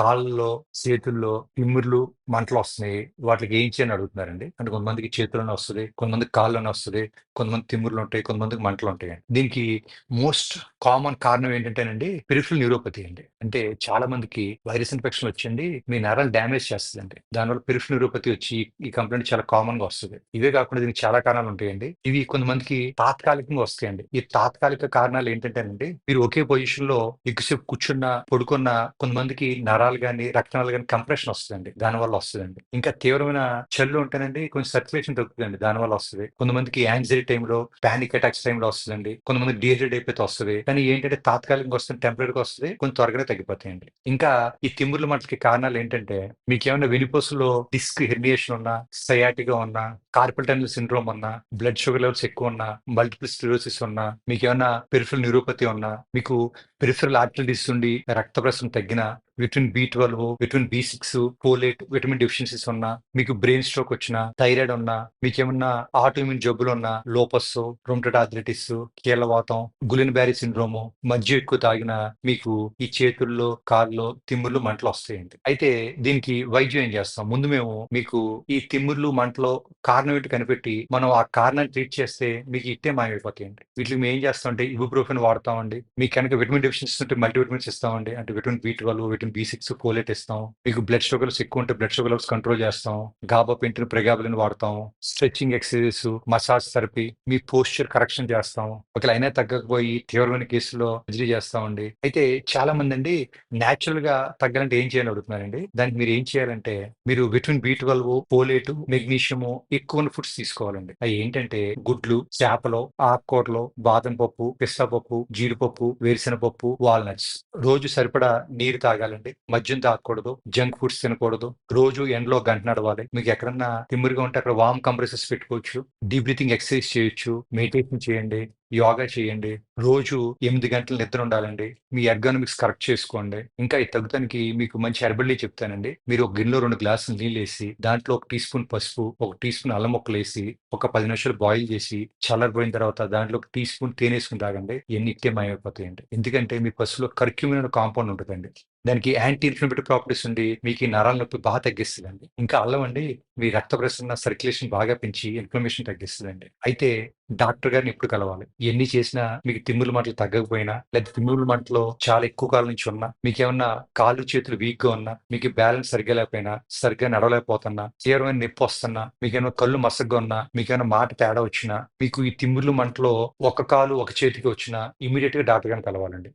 కాళ్ళలో, చేతుల్లో తిమ్మిర్లు, మంటలొస్తున్నాయి. వాటికి ఏం చేయని అడుగుతున్నారండి. అంటే కొంతమందికి చేతుల్లోనే వస్తుంది కొంతమందికి కాళ్ళలోనే వస్తది. కొంతమందికి తిమ్మిర్లుంటాయి. కొంతమందికి మంటలుంటాయండి. దీనికి మోస్ట్ కామన్ కారణం ఏంటంటేనండి పెరిఫిల్ న్యూరోపతి అండి. అంటే చాలా మందికి వైరస్ ఇన్ఫెక్షన్ వచ్చండి మీ నరాలు డ్యామేజ్ చేస్తుందండి దానివల్ల పెరిఫిల్ న్యూరోపతి వచ్చి ఈ కంప్లైంట్ చాలా కామన్గా వస్తది. ఇవే కాకుండా దీనికి చాలా కారణాలు ఉంటాయండి. ఇవి కొంతమందికి తాత్కాలికంగా వస్తాయండి. ఈ తాత్కాలిక కారణాలు ఏంటంటేనండి మీరు ఒకే పొజిషన్‌లో ఎక్కువసేపు కూర్చున్న పడుకున్న కొంతమందికి నరాలు కానీ రక్తాలు కానీ కంప్రెషన్ వస్తదండి. దానివల్ల వస్తుందండి ఇంకా తీవ్రమైన చలి ఉంటేనండి కొంచెం సర్క్యులేషన్ తగ్గుతదండి. దానివల్ల వస్తుంది కొంతమందికి యాంగ్జైటీ టైంలో పానిక్ అటాక్స్ టైంలో వస్తుందండి కొంతమంది డిహైడ్రేట్ అయిపోతే వస్తుంది కానీ ఏంటంటే తాత్కాలికంగా వస్తుంది. టెంపరరీగా వస్తుంది కొంచెం త్వరగానే తగ్గిపోతాయండి. ఇంకా ఈ తిమ్మిర్లు, మంటలకి కారణాలు ఏంటంటే మీకు ఏమైనా వెనిపోసులో డిస్క్ హెర్నియేషన్ ఉన్నా, సయాటిగా ఉన్నా, కార్పల్ టన్నెల్ సిండ్రోమ్ ఉన్నా, బ్లడ్ షుగర్ లెవెల్స్ ఎక్కువ ఉన్నా, మల్టిపుల్ స్క్లెరోసిస్ ఉన్నా, ఏమైనా పెరిఫిల్ న్యూరోపతి ఉన్నా, మీకు పెరిఫరల్ ఆర్టరీ డిసీజ్ ఉండి రక్త ప్రసరణ తగ్గినా, విటమిన్ బి12, విటమిన్ బి6, ఫోలేట్, విటమిన్ డెఫిషియన్సీస్ ఉన్నా, మీకు బ్రెయిన్ స్ట్రోక్ వచ్చినా, థైరాయిడ్ ఉన్నా, మీకేమన్నా జబ్బులు ఉన్నా లోపస్, రొమటెడ్ ఆర్థరైటిస్, కీళ్ళవాతం, గులిన్ బ్యారీ సిండ్రోమ్ మజ్జి ఎక్కువ తాగినా మీకు ఈ చేతుల్లో, కాళ్ళలో తిమ్మిర్లు, మంటలు వస్తాయండి. అయితే దీనికి వైద్యం ఏం చేస్తాం? ముందు మేము మీకు ఈ తిమ్మిర్లు, మంటలో కారణం ఏంటి కనిపెట్టి మనం ఆ కారణం ట్రీట్ చేస్తే మీకు ఇట్టే మాయమైపోతాయండి. వీటికి మేము ఏం చేస్తామంటే ఇబుప్రోఫెన్ వాడతామండి. మీకు కనుక విటమిన్ డెఫిషియన్సీస్ ఉంటే మల్టీ విటమిన్స్ ఇస్తామండి. అంటే విటమిన్ బి12, విటమిన్ బి6, ఫోలేట్ ఇస్తాం. మీకు బ్లడ్ షుగర్స్ ఎక్కువ ఉంటే బ్లడ్ షుగర్ లెవెల్స్ కంట్రోల్ చేస్తాం. గాబా గాబాపెంటిన్, ప్రెగాబలిన్ వాడతాం. స్ట్రెచింగ్ ఎక్సర్‌సైజెస్, మసాజ్ థెరపీ, మీ పోస్చర్ కరెక్షన్ చేస్తాం. ఒకవేళ అయినా తగ్గకపోయి తీవ్రమైన కేసులో సర్జరీ చేస్తామండి. అయితే చాలా మంది అండి న్యాచురల్ నేచురల్‌గా తగ్గాలంటే ఏం చేయాలని అడుగుతున్నారండి. దానికి మీరు ఏం చేయాలంటే మీరు vitamin B twelve folate magnesium ఎక్కువ ఫుడ్స్ తీసుకోవాలండి. అవి ఏంటంటే గుడ్లు, చేపలు, ఆకుకూరలు, బాదం పప్పు, పిస్తా పప్పు, జీడిపప్పు, వేరుశెనగ పప్పు, వాల్‌నట్స్. రోజు సరిపడా నీరు తాగాలి చేయాలండి మద్యం తాగకూడదు. జంక్ ఫుడ్స్ తినకూడదు. రోజు ఎండలో గంట నడవాలి. మీకు ఎక్కడన్నా తిమ్మిరిగా ఉంటే అక్కడ వామ్ కంప్రెసెస్ పెట్టుకోవచ్చు. డీప్ బ్రీతింగ్ ఎక్సర్‌సైజ్ చేయొచ్చు. మెడిటేషన్ చేయండి. యోగా చేయండి. రోజు 8 గంటలు నిద్ర ఉండాలండి. మీ ఎర్గానమిక్స్ కరెక్ట్ చేసుకోండి. ఇంకా ఈ తగ్గుతానికి మీకు మంచి హెర్బల్లీ చెప్తానండి. మీరు ఒక గిన్నెలో రెండు గ్లాసులు నీళ్ళేసి దాంట్లో ఒక టీ స్పూన్ పసుపు, ఒక టీ స్పూన్ అల్లం ముక్కలు వేసి ఒక పది నిమిషాలు బాయిల్ చేసి చల్లరిపోయిన తర్వాత దాంట్లో ఒక టీ స్పూన్ తేనేసుకొని తాగండి. ఇయన్నీ ఇట్టే మాయమైపోతాయండి. ఎందుకంటే మీ పసుపులో కర్క్యూమిన్ అనే కాంపౌండ్ ఉంటుందండి దానికి యాంటీ ఇన్‌ఫ్లమేటరీ ప్రాపర్టీస్ ఉండి మీకు ఈ నరాల నొప్పి బాగా తగ్గిస్తుందండి ఇంకా అల్లం అండి మీ రక్త ప్రసరణ, సర్క్యులేషన్ బాగా పెంచి ఇన్‌ఫ్లమేషన్ తగ్గిస్తుందండి అయితే డాక్టర్ గారిని ఎప్పుడు కలవాలి? ఎన్ని చేసినా మీకు తిమ్ముల మంటలు తగ్గకపోయినా లేదా తిమ్ముల మాటలో చాలా ఎక్కువ కాలం నుంచి ఉన్నా, మీకేమన్నా కాళ్ళు, చేతులు వీక్‌గా ఉన్నా, మీకు బ్యాలెన్స్ సరిగ్గా లేకపోయినా, సరిగ్గా నడవలేకపోతున్నా, తీవ్రమైన నొప్పి వస్తున్నా మీకేమైనా కళ్ళు మసగ్గా ఉన్నా, మీకేమైనా మాట తేడా వచ్చినా, మీకు ఈ తిమ్మిర్లు, మంటలో ఒక కాలు, ఒక చేతికి వచ్చినా ఇమ్మీడియేట్‌గా డాక్టర్ గారిని కలవాలండి.